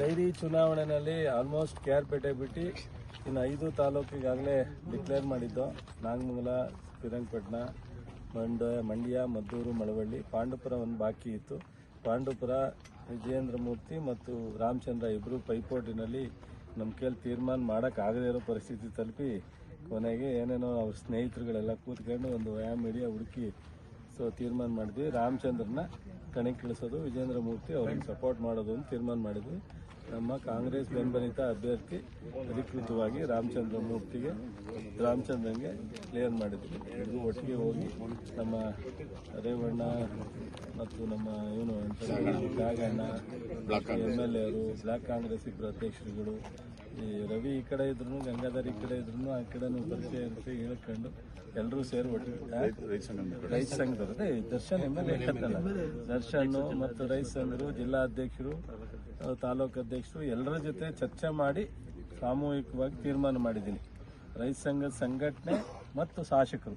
Dairy ಚುನಾವಣೆಯಲ್ಲಿ almost K R ಪೇಟೆ ಬಿಟ್ಟು ಇನ್ನು ಐದು ತಾಲೂಕಿಗಾಗಲೇ ಡಿಕ್ಲೇರ್ ಮಾಡಿದ್ದು. ನಾಗಮಂಗಲ, ಶ್ರೀರಂಗಪಟ್ಟಣ ಮಂಡ ಮಂಡ್ಯ, ಮದ್ದೂರು, ಮಳವಳ್ಳಿ, ಪಾಂಡುಪುರ ಒಂದು ಬಾಕಿ ಇತ್ತು. ಪಾಂಡುಪುರ, ವಿಜಯೇಂದ್ರ ಮೂರ್ತಿ ಮತ್ತು ರಾಮಚಂದ್ರ ಇಬ್ಬರು ಪೈಪೋಟಿನಲ್ಲಿ ನಮ್ಮ ಕೇಳಿ ತೀರ್ಮಾನ ಮಾಡೋಕ್ಕಾಗದೇ ಇರೋ ಪರಿಸ್ಥಿತಿ ತಲುಪಿ ಕೊನೆಗೆ ಏನೇನೋ ಅವ್ರ ಸ್ನೇಹಿತರುಗಳೆಲ್ಲ ಕೂತ್ಕೊಂಡು ಒಂದು ವ್ಯಾಯಾಮ ಮೀಡಿಯಾ ಹುಡುಕಿ ಸೊ ತೀರ್ಮಾನ ಮಾಡಿದ್ವಿ. ರಾಮಚಂದ್ರನ ಕಣಕ್ಕಿಳಿಸೋದು ವಿಜೇಂದ್ರ ಮೂರ್ತಿ ಅವ್ರಿಗೆ ಸಪೋರ್ಟ್ ಮಾಡೋದು ಅಂತ ತೀರ್ಮಾನ ಮಾಡಿದ್ವಿ. ನಮ್ಮ ಕಾಂಗ್ರೆಸ್ ಬೆಂಬಲಿತ ಅಭ್ಯರ್ಥಿ ಅಧಿಕೃತವಾಗಿ ರಾಮಚಂದ್ರ ಮೂರ್ತಿಗೆ ರಾಮಚಂದ್ರನ್ಗೆ ಕ್ಲಿಯರ್ ಮಾಡಿದ್ವಿ ಇದು ಒಟ್ಟಿಗೆ ಹೋಗಿ ನಮ್ಮ ರೇವಣ್ಣ ಮತ್ತು ನಮ್ಮ ಏನು ಅಂತ ಕಾಗಣ್ಣ ಎಂ ಎಲ್ ಎರು ಬ್ಲಾಕ್ ಕಾಂಗ್ರೆಸ್ ಇಬ್ಬರು ಅಧ್ಯಕ್ಷರುಗಳು ಈ ರವಿ ಈ ಕಡೆ ಇದ್ರು ಗಂಗಾಧರ್ ಈ ಕಡೆ ಇದ್ರು ಆ ಕಡೆನೂ ಪರಿಚಯ ಅಂತ ಹೇಳ್ಕೊಂಡು ಎಲ್ಲರೂ ಸೇರಿ ಒಟ್ಟಿಗೆ ರೈತ ಸಂಘದವರು Darshan M L A Darshan ಮತ್ತು ರೈತ ಸಂಘರು ಜಿಲ್ಲಾಧ್ಯಕ್ಷರು ಅಧ್ಯಕ್ಷರು ತಾಲೂಕು ಅಧ್ಯಕ್ಷರು ಎಲ್ಲರ ಜೊತೆ ಚರ್ಚೆ ಮಾಡಿ ಸಾಮೂಹಿಕವಾಗಿ ತೀರ್ಮಾನ ಮಾಡಿದ್ದೀನಿ. ರೈತ ಸಂಘದ ಸಂಘಟನೆ ಮತ್ತು ಶಾಸಕರು.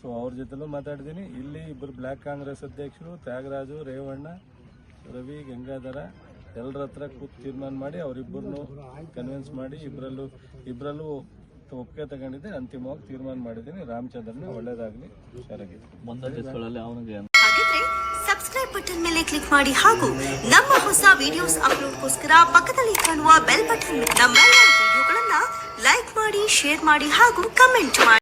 ಸೊ ಅವ್ರ ಜೊತೆಲೂ ಮಾತಾಡಿದ್ದೀನಿ. ಇಲ್ಲಿ ಇಬ್ಬರು ಬ್ಲ್ಯಾಕ್ ಕಾಂಗ್ರೆಸ್ ಅಧ್ಯಕ್ಷರು ತ್ಯಾಗರಾಜು ರೇವಣ್ಣ ರವಿ ಗಂಗಾಧರ ಎಲ್ಲರ ಹತ್ರ ಕೂತ್ ತೀರ್ಮಾನ ಮಾಡಿ ಅವರಿಬ್ಬರನ್ನು ಕನ್ವಿನ್ಸ್ ಮಾಡಿ ಇಬ್ಬರಲ್ಲೂ ಇಬ್ಬರಲ್ಲೂ ಒಪ್ಪಿಗೆ ತಗೊಂಡಿದ್ದೆ. ಅಂತಿಮವಾಗಿ ತೀರ್ಮಾನ ಮಾಡಿದ್ದೀನಿ. ರಾಮಚಂದ್ರನ ಒಳ್ಳೇದಾಗಲಿ ಹುಷಾರಾಗಿ ಸಬ್ಸ್ಕ್ರೈಬ್ ಬಟನ್ ಮೇಲೆ ಕ್ಲಿಕ್ ಮಾಡಿ ಹಾಗೂ ನಮ್ಮ ಹೊಸ ವಿಡಿಯೋಸ್ ಅಪ್ಲೋಡ್ಗೋಸ್ಕರ ಪಕ್ಕದಲ್ಲಿ ಕಾಣುವ ಬೆಲ್ ಬಟನ್ ನಮ್ಮೆಲ್ಲ ವಿಡಿಯೋಗಳನ್ನ ಲೈಕ್ ಮಾಡಿ ಶೇರ್ ಮಾಡಿ ಹಾಗೂ ಕಮೆಂಟ್ ಮಾಡಿ.